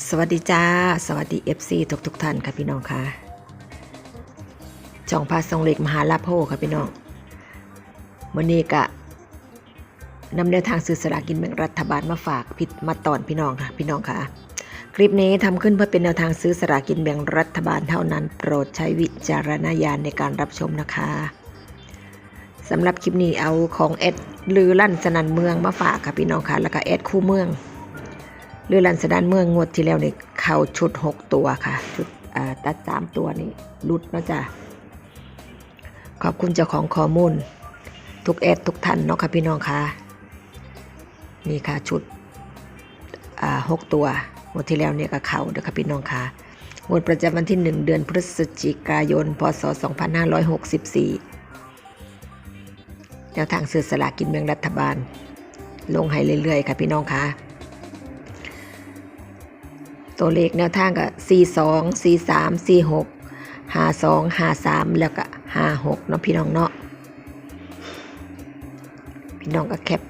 สวัสดีจ้า สวัสดี FC ทุกทุกท่านค่ะพี่น้องค่ะจ่องพาทรงเหล็กมหาลาภโภค่ะพี่น้องวันนี้กะนำแนวทางสื่อสลากกินแบ่งรัฐบาลมาฝากพิดมาตอนพี่น้องค่ะ พี่น้องค่ะ คลิปนี้ทำขึ้นเพื่อเป็นแนวทางซื้อสลากกินแบ่งรัฐบาลเท่านั้น โปรดใช้วิจารณญาณในการรับชมนะคะสำหรับคลิปนี้เอาของเอ็ดลือลั่นสนันเมืองมาฝากค่ะพี่น้องค่ะ แล้วก็เอ็ดคู่เมือง เรือลันสดานเมืองงวดที่แล้วนี่เข่าชุด6ตัวค่ะ ชุดตัด3ตัวนี่รุดนะจ้ะขอบคุณเจ้าของข้อมูล ทุกแอดทุกท่านเนาะค่ะพี่น้องค่ะนี่ค่ะชุดหกตัวงวดที่แล้วเนี่ยก็เข่าเด้อค่ะพี่น้องค่ะงวดประจำวันที่1เดือนพฤศจิกายน พศ 2564แนวทางซื้อสลากกินแบ่งรัฐบาล ลงให้เรื่อยๆ ค่ะพี่น้องค่ะ ตัวเลขแนวทางก็42 43 46 52 53 แล้วก็56เนาะพี่น้องเนาะพี่น้องก็แคป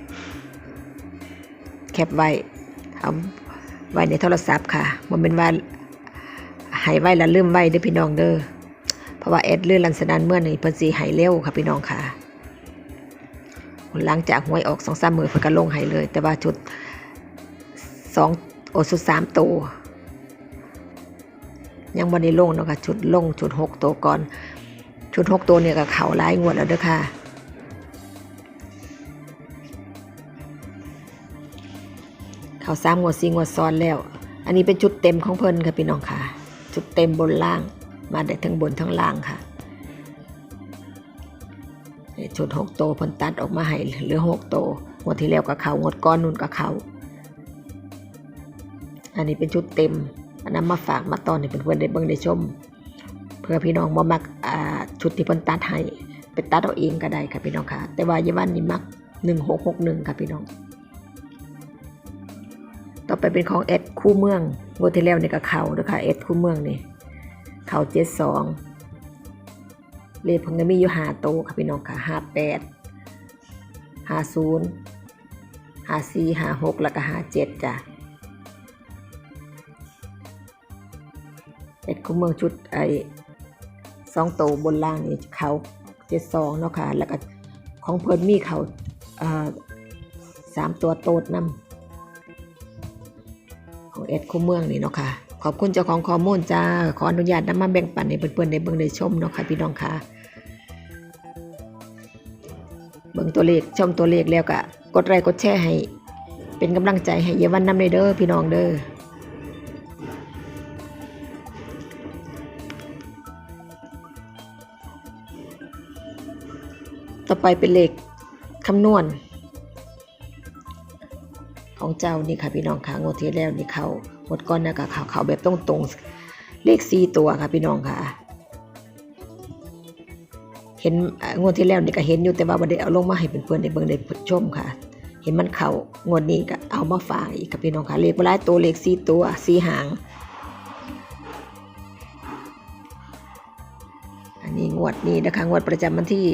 แคปไว้เอาไว้ในโทรศัพท์ค่ะมันเป็นว่าให้ไว้แล้วลืมไว้เด้อพี่น้องเด้อเพราะว่าแอดเลื่อนลันสนานเมื่อนี่เพิ่นสิให้เร็วค่ะพี่น้องค่ะหลังจากหวยออกสองสามมือเพิ่นก็ลงให้เลย แต่ว่าชุดสองโอสุดสามตัว ยังบันได้ลงเนาะค่ะชุดลงชุดหกตัวก่อน ชุดหกตัวเนี่ยก็เข่าร้ายงวดแล้วเด้อค่ะเข่าสามงวดสี่งวดซ้อนแล้ว อันนี้เป็นชุดเต็มของเพิ่นค่ะพี่น้องค่ะ ชุดเต็มบนล่างมาได้ทั้งบนทั้งล่างค่ะชุดหกตัวเพิ่นตัดออกมาให้เหลือหกตัวงวดที่แล้วก็เข่างวดก้อนนู่นก็เข่าอันนี้เป็นชุดเต็ม อันนั้นมาฝากมาตอนให้เพื่อนๆได้เบิ่งได้ชม เพื่อพี่น้องบ่มักอ่าชุดที่เพิ่นตัดให้ไปตัดเอาเองก็ได้ค่ะพี่น้องค่ะ แต่ว่าเยาวันนี่มัก1661ค่ะพี่น้อง ต่อไปเป็นของเอ็ดคู่เมืองงวดที่แล้วนี่ก็เขาเด้อค่ะเอ็ดคู่เมืองนี่เข้า72เลขเพิ่นก็มีอยู่5โตค่ะพี่น้องค่ะ58 50 54 56แล้วก็57จ้ะ เอ็ดคู่เมืองชุดไอ้สองโตวบนล่างนี่เขาเจ็ดสองเนาะค่ะ แล้วก็ของเพิ่นมีเขาอ่าสามตัวโตดนำของเอ็ดคู่เมืองนี่เนาะค่ะ ขอบคุณเจ้าของข้อมูลจ้า ขออนุญาตนำมาแบ่งปันให้เพื่อนๆได้เบิ่งได้ชมเนาะค่ะพี่น้องค่ะ เบิ่งตัวเลขชมตัวเลขแล้วก็กดไลค์กดแชร์ให้ เป็นกำลังใจให้เยาวันนำเลยเด้อพี่น้องเด้อ ต่อไปเป็นเลขคำนวณ ของเจ้านี่ค่ะพี่น้องค่ะงวดที่แล้วนี่เขางวดก้อนนะก็เขาเขาแบบตรงตรงๆเลขสี่ตัวค่ะพี่น้องค่ะ เห็นงวดที่แล้วนี่ก็เห็นอยู่แต่ว่าบ่ไดเอาลงมาให้เพื่อนๆได้เบิ่งได้ชมค่ะ เห็นมันเขางวดนี้ก็เอามาฝากอีกค่ะพี่น้องค่ะเลขบ่หลายตัวเลขสี่ตัวสี่หางอันนี้งวดนี้นะคะงวดประจำวันที่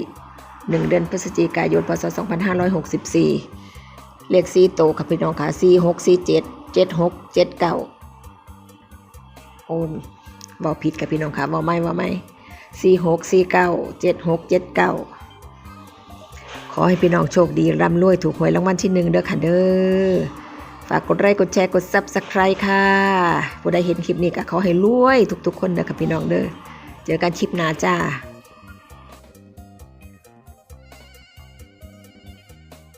1 เดือนพฤศจิกายนพศ 2564 เลข4โตวค่ะพี่น้องค่ะ4 6 4 7 7 6 7 9 โอ้ยบอกผิดค่ะพี่น้องค่ะบอกไม่ว่าไม่4 6 4 9 7 6 7 9 ขอให้พี่น้องโชคดีร่ำรวยถูกหวยรางวัลที่หนึ่งเด้อค่ะเด้อฝากกดไลค์กดแชร์กด Subscribe ค่ะ ผู้ใดเห็นคลิปนี้ก็ขอให้รวยทุกๆคนเด้อค่ะพี่น้องเด้อ เจอกันคลิปหน้าจ้า